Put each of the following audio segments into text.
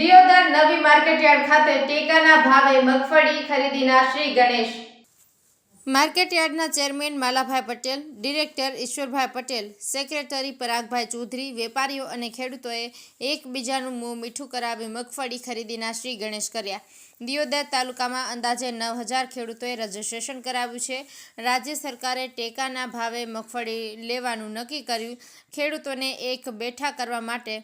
દિયોદર નવી માર્કેટયાર્ડ ખાતે ટેકાના ભાવે મગફળી ખરીદીના Shri Ganesh. માર્કેટયાર્ડના chairman Malabhai Patel, director Ishwarbhai Patel, secretary Paragbhai Chaudhary, વેપારીઓ અને ખેડૂતોએ એકબીજાનું મોં મીઠું કરાવી મગફળી ખરીદીના શ્રી ગણેશ કર્યા. દિયોદર તાલુકામાં અંદાજે નવ હજાર ખેડૂતોએ રજીસ્ટ્રેશન કરાવ્યું છે. રાજ્ય સરકારે ટેકાના ભાવે મગફળી લેવાનું નક્કી કર્યું. ખેડૂતોને એક બેઠા કરવા માટે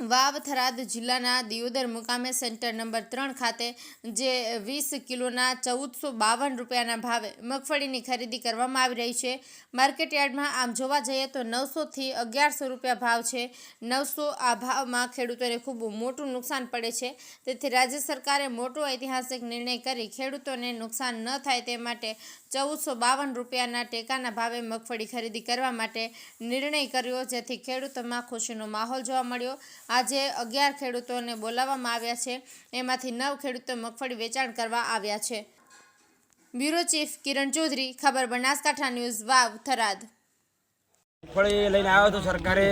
વાવ થરાદ જિલ્લાના દિયોદર મુકામે સેન્ટર નંબર ત્રણ ખાતે, જે વીસ કિલોના ચૌદસો બાવન રૂપિયાના ભાવે મગફળીની ખરીદી કરવામાં આવી રહી છે. માર્કેટ યાર્ડમાં આમ જોવા જઈએ તો નવસોથી અગિયારસો રૂપિયા ભાવ છે. નવસો આ ભાવમાં ખેડૂતોને ખૂબ મોટું નુકસાન પડે છે. તેથી રાજ્ય સરકારે મોટો ઐતિહાસિક નિર્ણય કરી ખેડૂતોને નુકસાન ન થાય તે માટે ચૌદસો બાવન રૂપિયાના ટેકાના ભાવે મગફળી ખરીદી કરવા માટે નિર્ણય કર્યો, જેથી ખેડૂતોમાં ખુશીનો માહોલ જોવા મળ્યો. આજે અગિયાર ખેડૂતોને બોલાવવામાં આવ્યા છે. એમાંથી નવ ખેડૂતો મગફળી વેચાણ કરવા આવ્યા છે. બ્યુરો ચીફ કિરણ ચૌધરી, ખબર બનાસકાંઠા ન્યૂઝ, વાવ, થરાદ. મગફળી લઈને આવ્યો હતો સરકારે.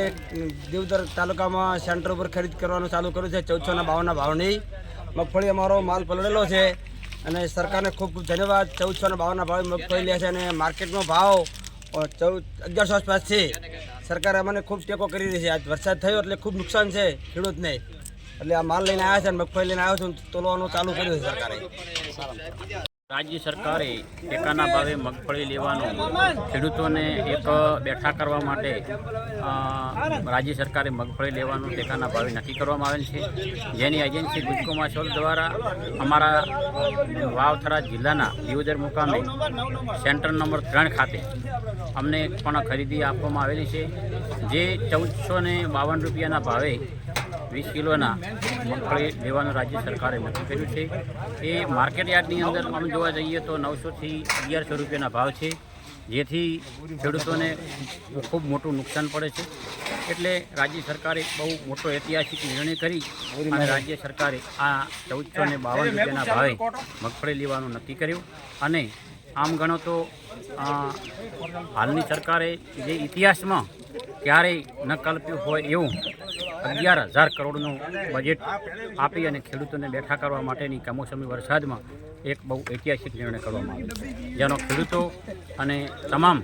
દેવદર તાલુકામાં સેન્ટર ઉપર ખરીદ કરવાનું ચાલુ કર્યું છે. ચૌદસોના ભાવના ભાવની. મગફળી અમારો માલ પલળેલો છે અને સરકારને ખૂબ ખૂબ ધન્યવાદ ચૌદસોના ભાવના ભાવે મગફળી લે છે અને માર્કેટનો ભાવ ચૌદ, અગિયારસો આસપાસ છે. સરકારે અમને ખૂબ ટેકો કરી રહી છે. આજ વરસાદ થયો એટલે ખૂબ નુકસાન છે ખેડૂતને. એટલે આ માલ લઈને આવ્યા છે અને મગફળી લઈને આવ્યો છું તોલવાનું ચાલુ કર્યું છે સરકારે. રાજ્ય સરકારે ટેકાના ભાવે મગફળી લેવાનું ખેડૂતોને એક બેઠા કરવા માટે રાજ્ય સરકારે મગફળી લેવાનું ટેકાના ભાવે નક્કી કરવામાં આવેલ છે. જેની એજન્સી ગુજકોમા સોલ દ્વારા અમારા વાવથરા જિલ્લાના દિયોદર મુકામે સેન્ટર નંબર ત્રણ ખાતે અમને પણ ખરીદી આપવામાં આવેલી છે. જે ચૌદસો ને બાવન રૂપિયાના ભાવે વીસ કિલોના મગફળી લેવાનું રાજ્ય સરકારે નક્કી કર્યું છે. એ માર્કેટ યાર્ડની અંદર અમે જોવા જઈએ તો નવસોથી અગિયારસો રૂપિયાના ભાવ છે. જેથી ખેડૂતોને ખૂબ મોટું નુકસાન પડે છે. એટલે રાજ્ય સરકારે બહુ મોટો ઐતિહાસિક નિર્ણય કરી અને રાજ્ય સરકારે આ ચૌદસો ને બાવન રૂપિયાના ભાવે મગફળી લેવાનું નક્કી કર્યું. અને આમ ગણો તો હાલની સરકારે જે ઇતિહાસમાં ક્યારેય ન કલ્પ્યું હોય એવું અગિયાર હજાર કરોડનું બજેટ આપી અને ખેડૂતોને બેઠા કરવા માટેની કમોસમી વરસાદમાં એક બહુ ઐતિહાસિક નિર્ણય કરવામાં આવ્યો જેનો ખેડૂતો અને તમામ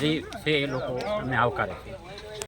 જે છે એ લોકો અમને આવકારે છે.